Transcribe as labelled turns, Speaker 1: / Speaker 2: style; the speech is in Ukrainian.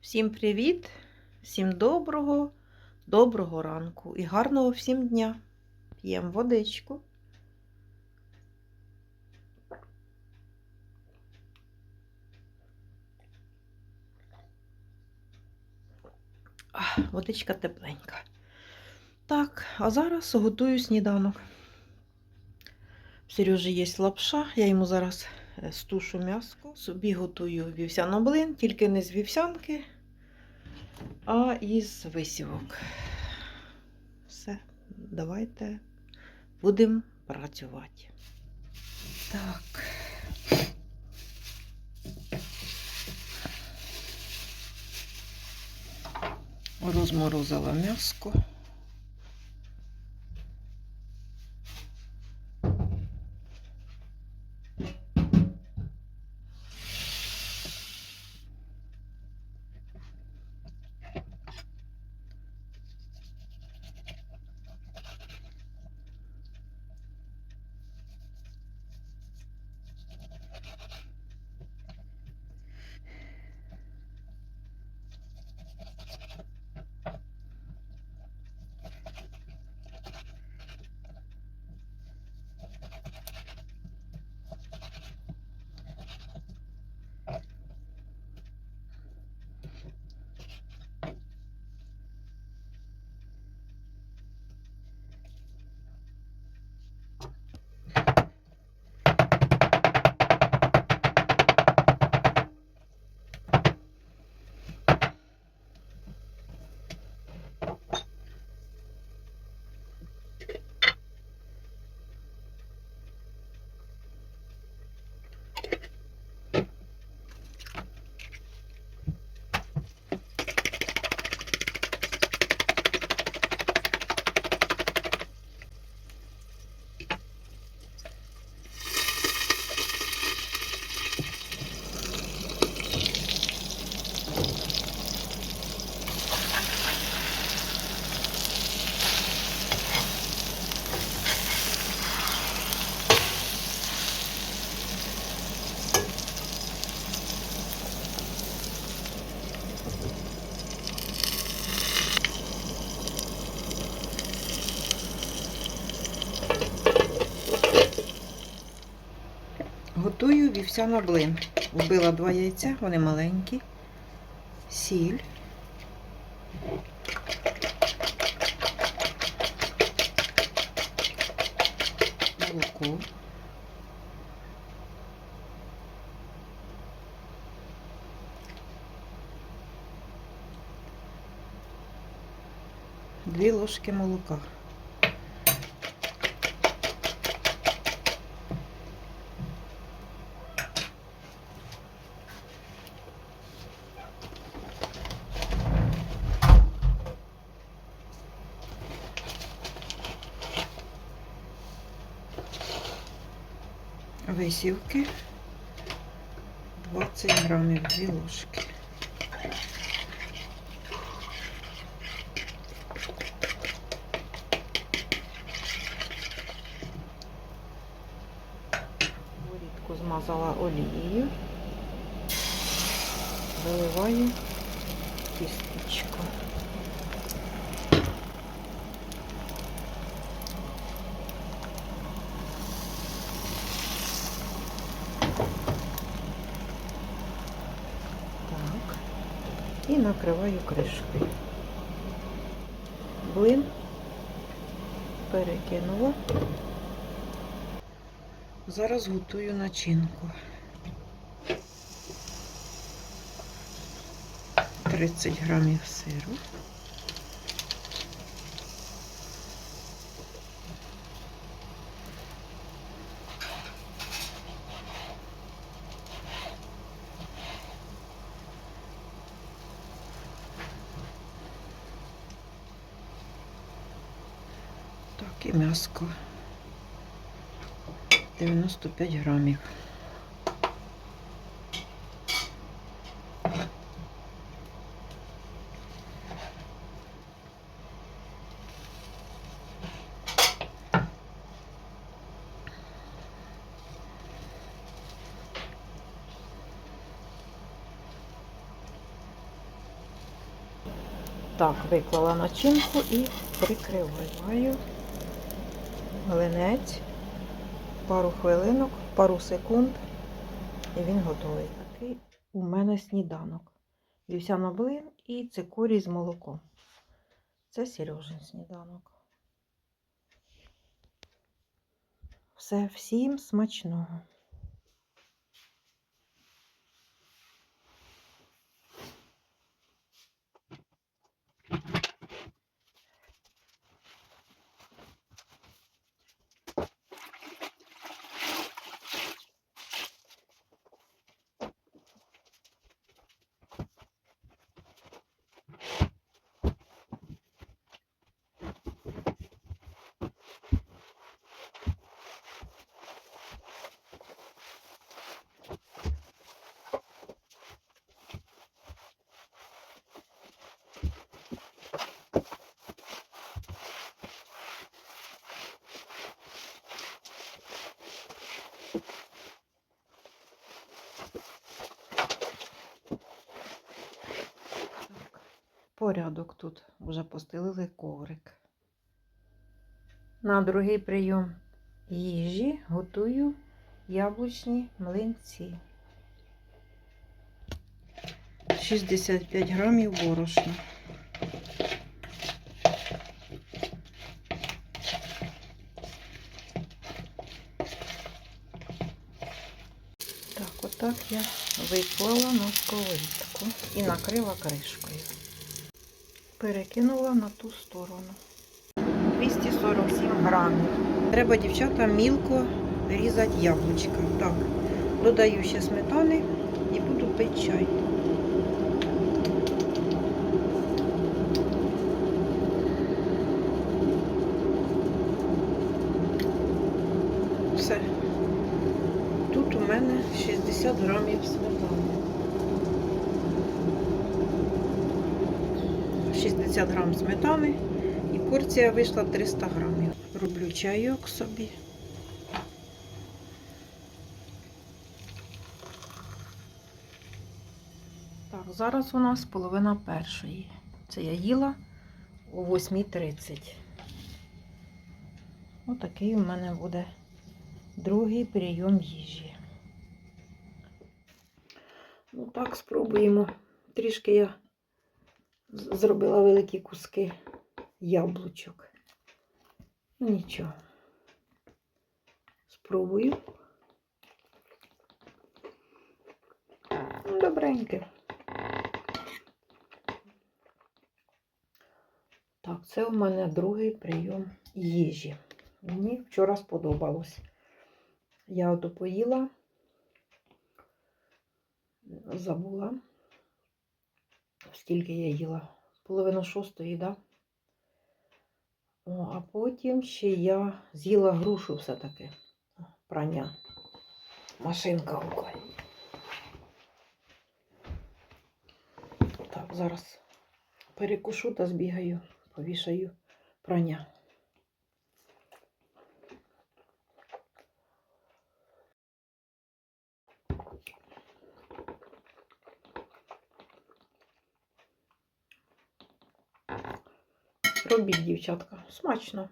Speaker 1: Всім привіт, всім доброго, доброго ранку і гарного всім дня. П'ємо водичку. Водичка тепленька. Так, а зараз готую сніданок. В Сережі є лапша, я йому зараз стушу м'яско. Собі готую вівсяно блин, тільки не з вівсянки, а із висівок. Все, давайте будемо працювати. Так. Розморозила м'яско. Готую вівсяна блин. Вбила два яйця, вони маленькі, сіль. Молоко. Дві ложки молока. Висівки 20 грамів, дві ложки. Борідку змазала олією, виливаю тістечко. Так. І накриваю кришкою. Блин перекинула. Зараз готую начинку. 30 грамів сиру. Таке м'яско. 95 грамів. Так, виклала начинку і прикриваю млинець пару хвилинок, пару секунд, і він готовий. Такий у мене сніданок. Вівсяна блин і цикорій з молоком. Це Сережин сніданок. Все, всім смачного. Так, порядок тут вже постелили коврик. На другий прийом їжі готую яблучні млинці. 65 грамів борошна. Так, отак я виклала на сковорідку і накрила кришкою. Перекинула на ту сторону. 247 грамів. Треба, дівчата, мілко різати яблучка. Так, додаю ще сметани і буду пити чай. Все. Тут у мене 60 грамів сметани. 60 грам сметани і порція вийшла 300 грамів. Роблю чайок собі. Так, зараз у нас половина першої. Це я їла о 8.30. Отакий у мене буде другий прийом їжі. Ну так, спробуємо. Трішки я зробила великі куски яблучок. Ну, Нічого. Спробую. Ну, Добреньке. Так, це у мене другий прийом їжі. Мені вчора сподобалось. Я ото поїла, забула, скільки я їла. Половину шостої, да? О, а потім ще я з'їла грушу все-таки. Прання. Машинка рукою. Так, зараз перекушу та збігаю, повішаю прання. Робіть, дівчатка, смачно.